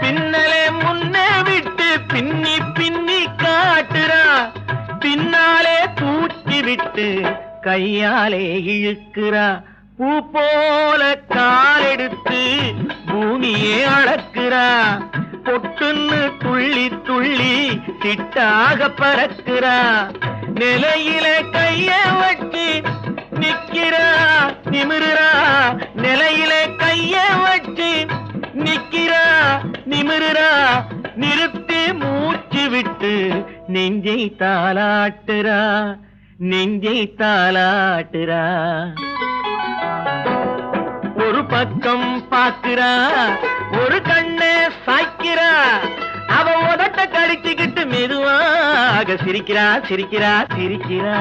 பின்னலே முன்னே விட்டு பின்னி பின்னி காட்டுறா. பின்னாலே தூக்கி விட்டு கையாலே இழுக்கிறா. பூ போல காலெடுத்து பூமியே அளக்கிறா. பொட்டுன்னு துள்ளி துள்ளி திட்டாக பறக்கிறா. நிலையில கைய நிறுத்தி மூச்சு விட்டு நெஞ்சை தாளாட்டுறா நெஞ்சை தாளாட்டுறா. ஒரு பக்கம் பார்க்கிறா ஒரு கண்ணு சாய்க்கிறா. அவ உதட்ட கடிச்சுக்கிட்டு மெதுவாக சிரிக்கிறா சிரிக்கிறா சிரிக்கிறா.